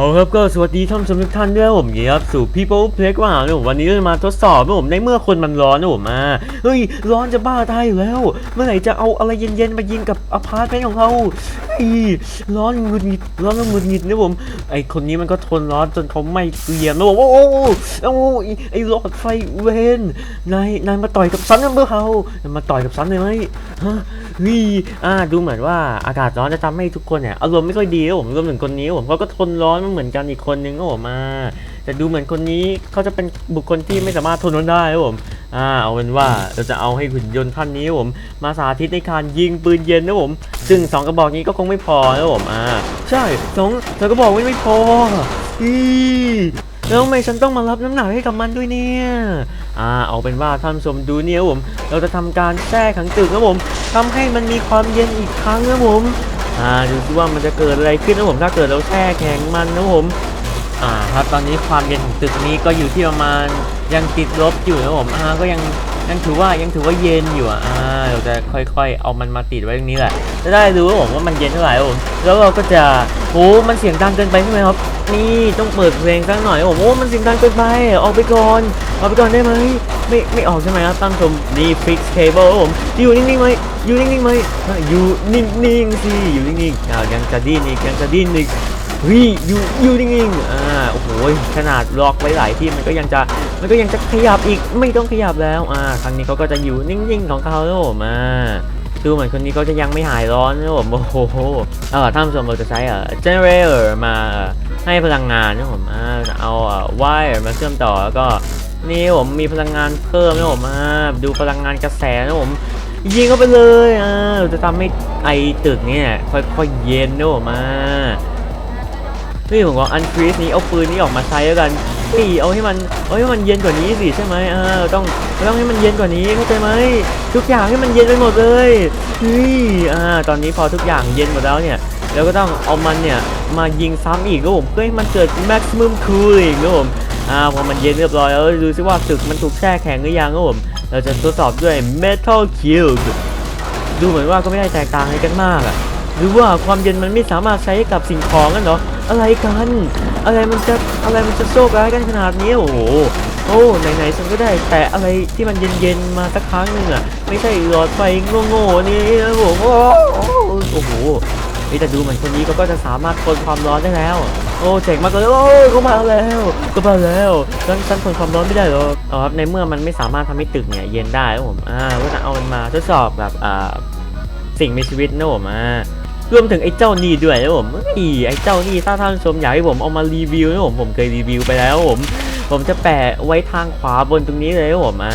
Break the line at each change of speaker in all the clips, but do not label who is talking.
เอาครับก็สวัสดีท่านผู้ชมทุกท่านด้วยผมยินดีครับสู่ People Playground นะผมวันนี้เราจะมาทดสอบนะผมในเมื่อคนมันร้อนนะผมมาเฮ้ยร้อนจะบ้าตายแล้ว เมื่อไหร่จะเอาอะไรเย็นๆมายิงกับอพาร์ตเมนต์ของเขาไอ้ยร้อนหงุดหงิดร้อนแล้วหงุดหงิดนะผมไอคนนี้มันก็ทนร้อนจนเขาไม่เกลียมนะผมโอ้โหโอ้โหไอ้ไอ้หลอดไฟเวนนายนายมาต่อยกับฉันนะเมื่อเขามาต่อยกับฉันเลยไหมฮะเฮ้ยอ่าดูเหมือนว่าอากาศร้อนจะทำให้ทุกคนเนี่ยอารมณ์ไม่ค่อยดีนะผมรวมถึงคนนี้ผมเขาก็ทนร้อนเหมือนกันอีกคนนึงก็ผมมา แต่ดูเหมือนคนนี้เขาจะเป็นบุคคลที่ไม่สามารถทนร้อนได้ครับผมอ่าเอาเป็นว่าเราจะเอาให้หุ่นยนต์ท่านนี้ผม มาสาธิตในการยิงปืนเย็นนะผม ซึ่งสองกระบอกนี้ก็คงไม่พอนะผมอ่าใช่สองสองกระบอกไม่ไม่พออีแล้วทำไมฉันต้องมารับน้ำหนักให้กับมันด้วยเนี่ยอ่าเอาเป็นว่าท่านผู้ชมดูเนี่ยผม เราจะทำการแช่ขังตึกนะผมทำให้มันมีความเย็นอีกครั้งนะผม อ่าดูซิว่ามันจะเกิดอะไรขึ้นนะผมถ้าเกิดเราแช่แข็งมันนะผมอ่าครับตอนนี้ความเย็นของตึกนี้ก็อยู่ที่ประมาณยังติดลบอยู่นะผมอ่าก็ยัง ยังถือว่ายังถือว่าเย็นอยู่อะเราจะค่อยๆ เอามันมาติดไว้ตรงนี้แหละจะได้รู้ว่าผมว่ามันเย็นเท่าไหร่ผมแล้วเราก็จะโอ้มันเสียงดังเกินไปใช่ไหมครับนี่ต้องเปิดเพลงสักหน่อยผมโอ้มันเสียงดังเกินไปออกไปก่อนออกไปก่อนได้ไหมไม่ไม่ออกใช่ไหมครับตั้งชมนี่ฟิกเคเบิลผมอยู่นิ่งๆไหมอยู่นิ่งๆไหมอะอยู่นิ่งๆสิอยู่นิ่งๆอ่ายังจะดิ้นอีกยังจะดิ้นอีก เฮ้ยอยู่อยู่นิ่งๆอ่าโอ้โหขนาดล็อกไว้หลายที่มันก็ยังจะมันก็ยังจะขยับอีกไม่ต้องขยับแล้วอ่าครั้งนี้เขาก็จะอยู่นิ่งๆของเขาแล้วผมาดูเหมือนคนนี้เขาจะยังไม่หายร้อนนะผมโอ้โหเออท่านผู้ชมเราจะใช้เอ่อ generator มาให้พลังงานนะผมอ่าเอาเอ่อ wire มาเชื่อมต่อแล้วก็นี่ผมมีพลังงานเพิ่มนะผมอ่าดูพลังงานกระแสนะผมยิงเข้าไปเลยอ่าเราจะทำให้ไอตึกเนี่ยค่อยๆเย็นนะผมอ่า นี่ผมก็อันฟรีสนี้เอาปืนนี้ออกมาใช้แล้วกันนี่เอาให้มันเอาให้มันเย็นกว่านี้สิใช่ไหมเออต้องต้องให้มันเย็นกว่านี้เข้าใจไหมทุกอย่างให้มันเย็นไปหมดเลยเฮ้ยอ่าตอนนี้พอทุกอย่างเย็นหมดแล้วเนี่ยเราก็ต้องเอามันเนี่ยมายิงซ้ำอีกครับผมเพื่อให้มันเกิด maximum cooling ครับผมอ่าพอมันเย็นเรียบร้อยแล้วดูซิว่าตึกมันถูกแช่แข็งหรือยังครับผมเราจะทดสอบด้วย metal cube ดูเหมือนว่าก็ไม่ได้แตกต่างอะไรกันมากอะหรือว่าความเย็นมันไม่สามารถใช้กับสิ่งของกันเหรอ อะไรกัน อะไรมันจะอะไรมันจะโชคร้ายกันขนาดนี้โอ้โหโอ้ไหนๆฉันก็ได้แต่อะไรที่มันเย็นๆมาสักครั้งหนึ่งอะไม่ใช่หลอดไฟโง่ๆนี่นะผมโอ้โอ้โหแต่ดูเหมือนคนนี้เขาก็จะสามารถทนความร้อนได้แล้ว โอ้เจ๋งมากเลยโอ้เขามาแล้วก็มาแล้วฉันฉันทนความร้อนไม่ได้หรอกเอครับในเมื่อมันไม่สามารถทำให้ตึกเนี่ยเย็นได้ผมอ่าก็จะเอามันมาทดสอบแบบอ่าสิ่งมีชีวิตนะผมอ่า รวมถึงไอ้เจ้านี่ด้วยนะผมเฮ้ยไอ้เจ้านี่ถ้าท่านชมอยากให้ผมเอามารีวิวนะผมผมเคยรีวิวไปแล้วผม ผมจะแปะไว้ทางขวาบนตรงนี้เลยนะผมอ่า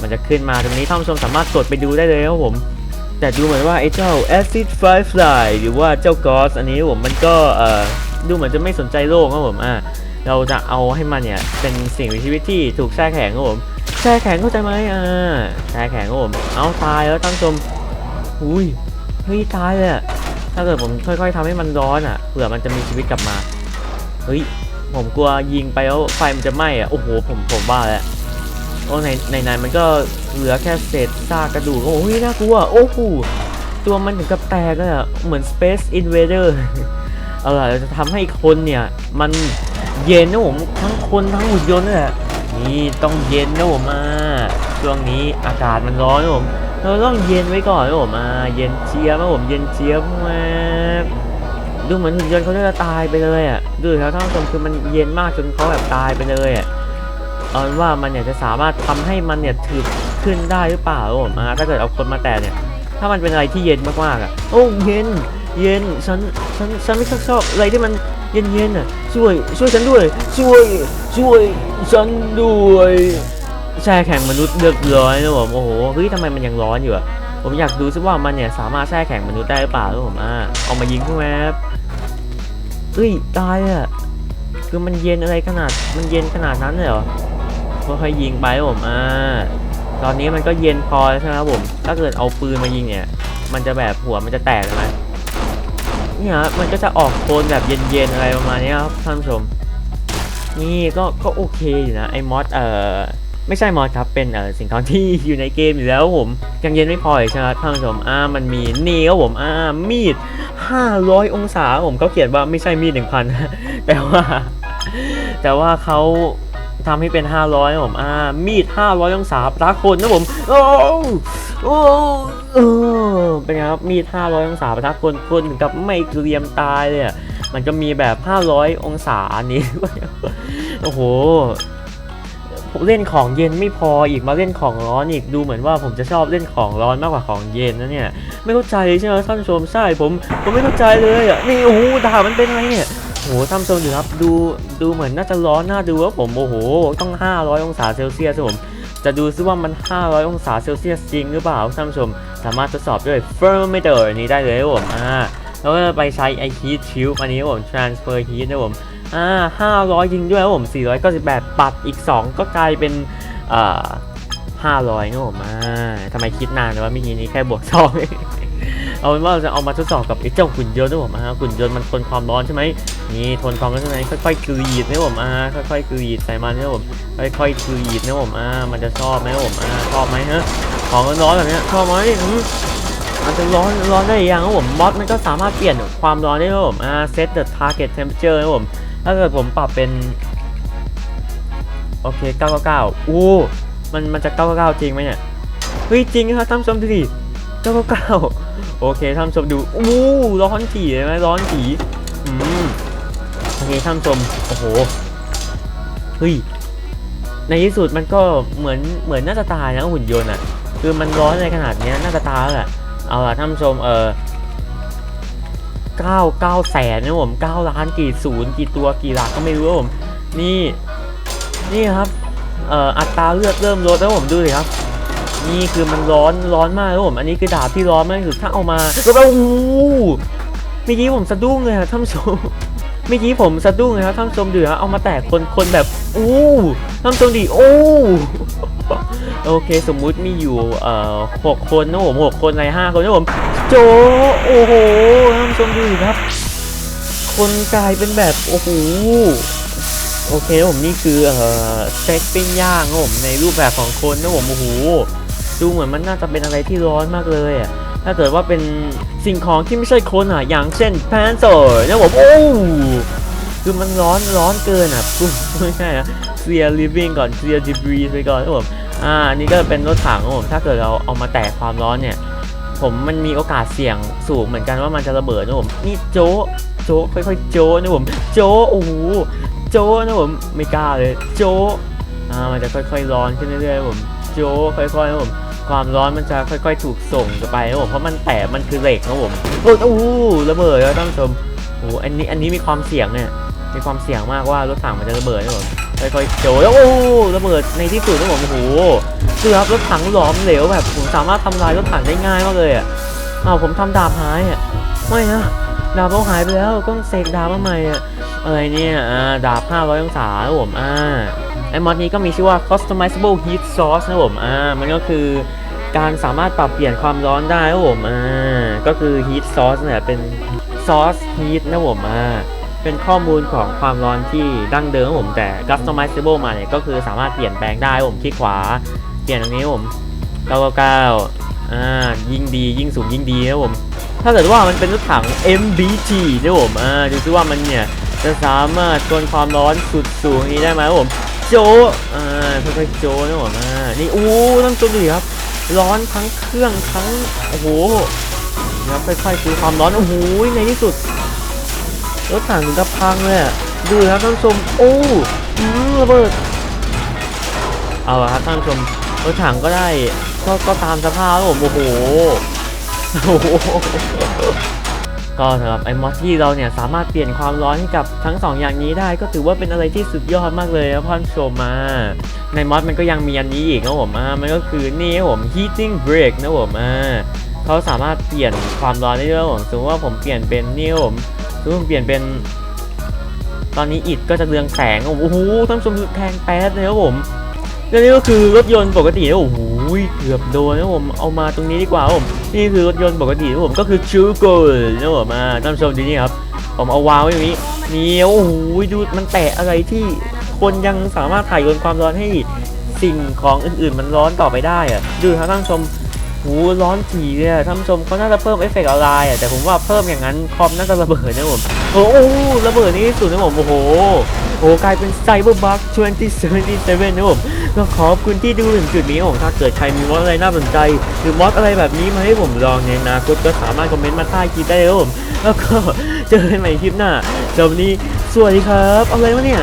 มันจะขึ้นมาตรงนี้ท่านชมสามารถกดไปดูได้เลยนะผม แต่ดูเหมือนว่าไอ้เจ้า acid firefly หรือว่าเจ้ากอสอันนี้ผมมันก็เอ่อดูเหมือนจะไม่สนใจโลกครับผมอ่าเราจะเอาให้มันเนี่ยเป็นสิ่งมีชีวิตที่ถูกแช่แข็งครับผมแช่แข็งเข้าใจไหมอ่าแช่แข็งครับผมเอาตายแล้วท่านชมอุ้ยเฮ้ยตายเลยอะ ถ้าเกิดผมค่อยๆทำให้มันร้อนอะเผื่อมันจะมีชีวิตกลับมา เฮ้ย ผมกลัวยิงไปแล้วไฟมันจะไหม้อะ โอ้โห ผมผมว่าแล้วโอ้ในในในมันก็เหลือแค่เศษซากกระดูก โอ้โหน่ากลัว โอ้โห ตัวมันถึงกับแตกเลยอะ เหมือน Space Invader เอาล่ะเราจะทำให้คนเนี่ย มันเย็นนะผมทั้งคนทั้งหุ่นยนต์นั่แหละนี่ต้องเย็นนะผมอ่า ช่วงนี้อากาศมันร้อนนะผมเราต้องเย็นไว้ก่อนนะผมอ่าเย็นเจี๊ยบนะผมเย็นเจี๊ยบมาดูเหมือนหุ่นยนต์เขาจะตายไปเลยอะดูแล้วท่านผู้ชมคือมันเย็นมากจนเขาแบบตายไปเลยอะเอาเป็นว่ามันเนี่ยจะสามารถทำให้มันเนี่ยถือขึ้นได้หรือเปล่าผมอ่าถ้าเกิดเอาคนมาแตะเนี่ย ถ้ามันเป็นอะไรที่เย็นมากๆอะโอ้เย็นเย็นฉันฉันฉันไม่ชอบชอบอะไรที่มันเย็นเย็นๆอะช่วยช่วยฉันด้วย ช่วยช่วยฉันด้วย แช่แข็งมนุษย์เลือกร้อยนะผมโอ้โหเฮ้ยทำไมมันยังร้อนอยู่อะผมอยากดูซิว่ามันเนี่ยสามารถแช่แข็งมนุษย์ได้หรือเปล่านะผมอ่าเอามายิงพวกแมเฮ้ยตายอะคือมันเย็นอะไรขนาดมันเย็นขนาดนั้นเลยเหรอค่อยๆยิงไปผมอ่าตอนนี้มันก็เย็นพอใช่ไหมครับผม ถ้าเกิดเอาปืนมายิงเนี่ย มันจะแบบหัวมันจะแตกใช่ไหมเนี่ยมันก็จะออกโทนแบบเย็นๆอะไรประมาณนี้ครับท่านผู้ชม นี่ก็ก็โอเคอยู่นะไอ้มอสเอ่อ ไม่ใช่มอสครับ เป็นเอ่อสิ่งของที่อยู่ในเกมอยู่แล้วผมยังเย็นไม่พออีกใช่ไหมครับท่านผู้ชมอ่ามันมีนี่ครับผมอ่ามีด 500 องศาผมเขาเขียนว่าไม่ใช่มีด1,000 แต่ว่า แต่ว่าเขาทำให้เป็น 500ครับผมอ่ามีด 500 องศาปรากฏนะผมโอ้โอ้เออเป็นไงครับมีด 500 องศาปรากฏคนถึงกับไม่เกรียมตายเลยอะมันก็มีแบบ 500 องศาอันนี้ โอ้โห เล่นของเย็นไม่พออีกมาเล่นของร้อนอีกดูเหมือนว่าผมจะชอบเล่นของร้อนมากกว่าของเย็นนะเนี่ย ไม่เข้าใจใช่ไหมท่านชมใช่ผมผมไม่เข้าใจเลยอะนี่โอ้โหดามันเป็นอะไรเนี่ยโอ้โหท่านชมดูครับดูดูเหมือนน่าจะร้อนน่าดูว่าผมโอ้โหต้อง 500 องศาเซลเซียสผมจะดูซิว่ามัน 500 องศาเซลเซียสจริงหรือเปล่าท่านชม สามารถทดสอบด้วย thermometer นี้ได้เลยผมอ่าแล้วก็ไปใช้ไอ heat shield อันนี้ผม transfer heat นะผม อ่า500จริงด้วยครับผม 498 ปัดอีก 2 ก็กลายเป็นอ่า500นะครับผมอ่าทำไมคิดนานเลยวะเมื่อกี้นี้แค่บวกสองเอาเป็นว่าเราจะเอามาทดสอบกับไอ้เจ้าหุ่นยนต์นะผมอ่าหุ่นยนต์มันทนความร้อนใช่ไหมนี่ทนความร้อนใช่ไหมค่อยๆกรีดนะผมอ่าค่อยๆกรีดใส่มันนะผมค่อยๆกรีดนะผมอ่ามันจะชอบไหมผมอ่าชอบไหมฮะของร้อนแบบเนี้ยชอบไหมอืมมันจะร้อนร้อนได้ยังครับผมมอสมันก็สามารถเปลี่ยนความร้อนได้ครับผมอ่า set the target temperature นะผม ถ้าเกิดผมปรับเป็น โอเค 999 อู้ มันมันจะ 999 จริงไหมเนี่ย เฮ้ย จริงครับท่านผู้ชมดูดิ 999 โอเคท่านผู้ชมดู อู้ร้อนจีเลยไหมร้อนจีอืมโอเคท่านผู้ชม โอ้โห เฮ้ย ในที่สุดมันก็เหมือนเหมือนหน่าจะตายนะหุ่นยนต์อะ คือมันร้อนในขนาดเนี้ยน่าตาแล้วแหละ เอาล่ะท่านผู้ชม เออ 9 9แสนนะผม9ล้านกี่ศูนย์กี่ตัวกี่หลักก็ไม่รู้ผมนี่นี่ครับเอ่ออัตราเลือดเริ่มลดแล้วผมดูสิครับ นี่คือมันร้อนร้อนมากครับผมอันนี้คือดาบที่ร้อนมากที่สุดถ้าเอามาก็แบบโอ้โหเมื่อกี้ผมสะดุ้งเลยครับท่านผู้ชมเมื่อกี้ผมสะดุ้งเลยครับท่านผู้ชมดูนะเอามาแตกคนคนแบบอู้ท่านผู้ชมดิโอ้ โอเค สมมุติมีอยู่เอ่อหกคนนะผมหกคนในห้าคนนะผม โจโอ้โหท่านผู้ชมดูดิครับ คนกลายเป็นแบบ โอ้โหโอเคนะผมนี่คือเอ่อสเต็กปิ้งย่างนะผมในรูปแบบของคนนะผมโอ้โหดูเหมือนมันน่าจะเป็นอะไรที่ร้อนมากเลยอะถ้าเกิดว่าเป็นสิ่งของที่ไม่ใช่คนอะอย่างเช่นแพนเซอร์นะผมโอ้คือมันร้อนร้อนเกินอะไม่ใช่อะเคลียร์ลิฟวิ่งก่อนเคลียร์ดีบรีไปก่อนนะผม อ่านี่ก็เป็นรถถังนะผมถ้าเกิดเราเอามาแตกความร้อนเนี่ย ผมมันมีโอกาสเสี่ยงสูงเหมือนกันว่ามันจะระเบิดนะผมนี่โจะโจะค่อยๆโจะนะผมโจะโอ้โหโจะนะผมไม่กล้าเลยโจะอ่ามันจะค่อยๆร้อนขึ้นเรื่อยๆผมโจะค่อยๆนะผมความร้อนมันจะค่อย ๆ ถูกส่งไปนะผมเพราะมันแตกมันคือเหล็กนะผมโอ้โอ้โหระเบิดแล้วท่านผู้ชมโอ้โหอันนี้อันนี้มีความเสี่ยงเนี่ยมีความเสี่ยงมากว่ารถถังมันจะระเบิดนะผม ค่อยๆโจะแล้วโอ้ระเบิดในที่สุดนะผมโอ้โหคือครับรถถังหลอมเหลวแบบผมสามารถทำลายรถถังได้ง่ายมากเลยอะอ้าวผมทำดาบหายอะไม่นะดาบเราหายไปแล้วต้องเสกดาบมาใหม่อะอะไรเนี่ยอ่าดาบ500องศาครับผมอ่าไอ้มอดนี้ก็มีชื่อว่า customizable heat source นะผมอ่ามันก็คือการสามารถปรับเปลี่ยนความร้อนได้ครับผมอ่าก็คือ heat source เนี่ยเป็น source heat นะผมอ่า เป็นข้อมูลของความร้อนที่ดั้งเดิมครับผมแต่ customizable มาเนี่ยก็คือสามารถเปลี่ยนแปลงได้ผมคลิกขวา เปลี่ยนตรงนี้ผม999อ่ายิ่งดียิ่งสูงยิ่งดีนะผมถ้าเกิดว่ามันเป็นรถถัง MBT นะผมอ่าดูซิว่ามันเนี่ยจะสามารถทนความร้อนสุดสูงนี้ได้ไหมครับผมโจอ่าค่อยๆโจนะผมอ่านี่อู้ต้องจมดูครับร้อนทั้งเครื่องทั้งโอ้โหครับค่อยๆคือความร้อนโอ้โหในที่สุด รถถังถึงกับพังเลยอะดูครับท่านชมโอ้อืมระเบิดเอาละครับท่านชมรถถังก็ได้ก็ก็ตามสภาพผมโอ้โหโอ้โหก็สำหรับไอ้มอสที่เราเนี่ยสามารถเปลี่ยนความร้อนให้กับทั้งสองอย่างนี้ได้ ก็ถือว่าเป็นอะไรที่สุดยอดมากเลยครับท่านชมมาในมอสมันก็ยังมีอันนี้อีกนะผมอ่ามันก็คือนี่ผม heating break นะผมอ่าเขาสามารถเปลี่ยนความร้อนได้ด้วยผมสมมติว่าผมเปลี่ยนเป็นนี่ผม สมมติผมเปลี่ยนเป็น ตอนนี้อิดก็จะเรืองแสง โอ้โหท่านชมดูแทงแป๊ดเลยครับผมและนี่ก็คือรถยนต์ปกตินะโอ้โหเกือบโดนนะผมเอามาตรงนี้ดีกว่าผมนี่คือรถยนต์ปกตินะผมก็คือชูโกลนะผมมาท่านชมดูนี่ครับผมเอาวางไว้ตรงนี้นี่โอ้โหดูมันแตะอะไรที่คนยังสามารถถ่ายโยนความร้อนให้สิ่งของอื่นๆ มันร้อนต่อไปได้อะดูครับท่านชม หูร้อนถี่เลยท่านผู้ชมเขาน่าจะเพิ่มเอฟเฟกต์อะไรอะแต่ผมว่าเพิ่มอย่างนั้นคอมน่าจะระเบิดนะผมโอ้โหระเบิดนี่สุดนะผมโอ้โหโอ้โกลายเป็นไซเบอร์บัค2077นะผมก็ขอบคุณที่ดูถึงจุดนี้ผมถ้าเกิดใครมีมอสอะไรน่าสนใจ หรือมอสอะไรแบบนี้มาให้ผมลองในอนาคตก็สามารถคอมเมนต์มาใต้คลิปได้เลยผมแล้วก็เจอกันใหม่คลิปหน้าสำหรับวันนี้สวัสดีครับ อะไรวะเนี่ย